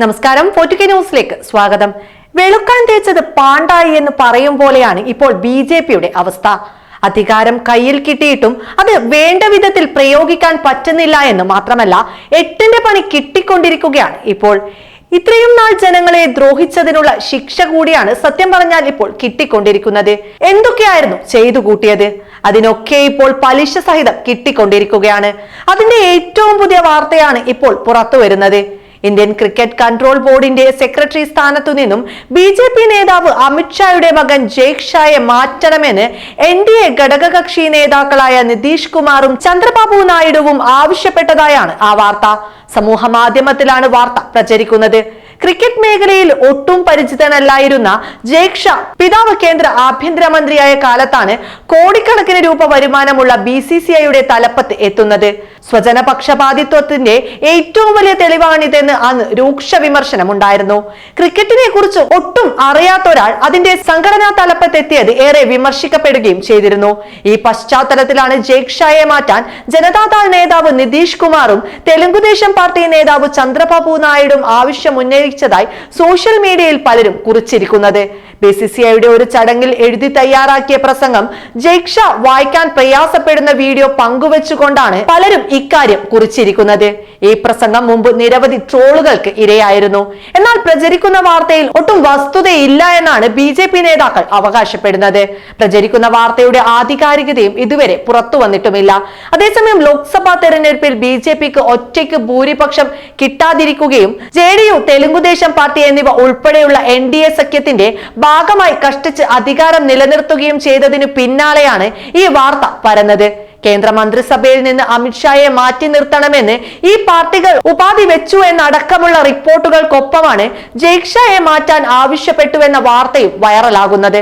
നമസ്കാരം. ഫോർട്ടുകെ ന്യൂസിലേക്ക് സ്വാഗതം. വെളുക്കാൻ തേച്ചത് പാണ്ടായി എന്ന് പറയും പോലെയാണ് ഇപ്പോൾ ബി ജെ പിയുടെ അവസ്ഥ. അധികാരം കയ്യിൽ കിട്ടിയിട്ടും അത് വേണ്ട വിധത്തിൽ പ്രയോഗിക്കാൻ പറ്റുന്നില്ല എന്ന് മാത്രമല്ല എട്ടിന്റെ പണി കിട്ടിക്കൊണ്ടിരിക്കുകയാണ് ഇപ്പോൾ. ഇത്രയും നാൾ ജനങ്ങളെ ദ്രോഹിച്ചതിനുള്ള ശിക്ഷ കൂടിയാണ് സത്യം പറഞ്ഞാൽ ഇപ്പോൾ കിട്ടിക്കൊണ്ടിരിക്കുന്നത്. എന്തൊക്കെയായിരുന്നു ചെയ്തു കൂട്ടിയത്? അതിനൊക്കെ ഇപ്പോൾ പലിശ സഹിതം കിട്ടിക്കൊണ്ടിരിക്കുകയാണ്. അതിന്റെ ഏറ്റവും പുതിയ വാർത്തയാണ് ഇപ്പോൾ പുറത്തു വരുന്നത്. ഇന്ത്യൻ ക്രിക്കറ്റ് കൺട്രോൾ ബോർഡിന്റെ സെക്രട്ടറി സ്ഥാനത്തു നിന്നും ബി ജെ പി നേതാവ് അമിത്ഷായുടെ മകൻ ജയ്ക് ഷായെ മാറ്റണമെന്ന് എൻ ഡി എ ഘടകകക്ഷി നേതാക്കളായ നിതീഷ് കുമാറും ചന്ദ്രബാബു നായിഡുവും ആവശ്യപ്പെട്ടതായാണ് ആ വാർത്ത. സമൂഹ മാധ്യമത്തിലാണ് വാർത്ത പ്രചരിക്കുന്നത്. ക്രിക്കറ്റ് മേഖലയിൽ ഒട്ടും പരിചിതനല്ലായിരുന്ന ജയ്ക് ഷാ പിതാവ് കേന്ദ്ര ആഭ്യന്തരമന്ത്രിയായ കാലത്താണ് കോടിക്കണക്കിന് രൂപ വരുമാനമുള്ള ബി സി സി ഐയുടെ തലപ്പത്ത് എത്തുന്നത്. സ്വജനപക്ഷപാതിത്വത്തിന്റെ ഏറ്റവും വലിയ തെളിവാണിതെന്ന് അന്ന് രൂക്ഷ വിമർശനമുണ്ടായിരുന്നു. ക്രിക്കറ്റിനെ കുറിച്ച് ഒട്ടും അറിയാത്ത ഒരാൾ അതിന്റെ സംഘടനാ തലപ്പത്തെത്തിയത് ഏറെ വിമർശിക്കപ്പെടുകയും ചെയ്തിരുന്നു. ഈ പശ്ചാത്തലത്തിലാണ് ജയ്ക് ഷായെ മാറ്റാൻ ജനതാദൾ നേതാവ് നിതീഷ് കുമാറും തെലുങ്കുദേശം പാർട്ടി നേതാവ് ചന്ദ്രബാബു നായിഡും ആവശ്യം ഉന്നയിച്ചതായി സോഷ്യൽ മീഡിയയിൽ പലരും കുറിച്ചിരിക്കുന്നത്. ബി സി സി ഐയുടെ ഒരു ചടങ്ങിൽ എഴുതി തയ്യാറാക്കിയ പ്രസംഗം ജയ്ഷ വായിക്കാൻ പ്രയാസപ്പെടുന്ന വീഡിയോ പങ്കുവച്ചുകൊണ്ടാണ് പലരും ഇക്കാര്യം കുറിച്ചിരിക്കുന്നത്. ഈ പ്രസംഗം മുമ്പ് നിരവധി ട്രോളുകൾക്ക് ഇരയായിരുന്നു. എന്നാൽ പ്രചരിക്കുന്ന വാർത്തയിൽ ഒട്ടും വസ്തുതയില്ല എന്നാണ് ബി ജെ പി നേതാക്കൾ അവകാശപ്പെടുന്നത്. പ്രചരിക്കുന്ന വാർത്തയുടെ ആധികാരികതയും ഇതുവരെ പുറത്തു വന്നിട്ടുമില്ല. അതേസമയം ലോക്സഭാ തെരഞ്ഞെടുപ്പിൽ ബി ജെ പിക്ക് ഒറ്റയ്ക്ക് ഭൂരിപക്ഷം കിട്ടാതിരിക്കുകയും J D U Telugu Desam party എന്നിവ ഉൾപ്പെടെയുള്ള എൻ ഡി എ സഖ്യത്തിന്റെ ഭാഗമായി കഷ്ടിച്ച് അധികാരം നിലനിർത്തുകയും ചെയ്തതിനു പിന്നാലെയാണ് ഈ വാർത്ത പരന്നത്. കേന്ദ്രമന്ത്രിസഭയിൽ നിന്ന് അമിത്ഷായെ മാറ്റി നിർത്തണമെന്ന് ഈ പാർട്ടികൾ ഉപാധി വെച്ചു എന്നടക്കമുള്ള റിപ്പോർട്ടുകൾക്കൊപ്പമാണ് ജയ്ഷായെ മാറ്റാൻ ആവശ്യപ്പെട്ടുവെന്ന വാർത്തയും വൈറലാകുന്നത്.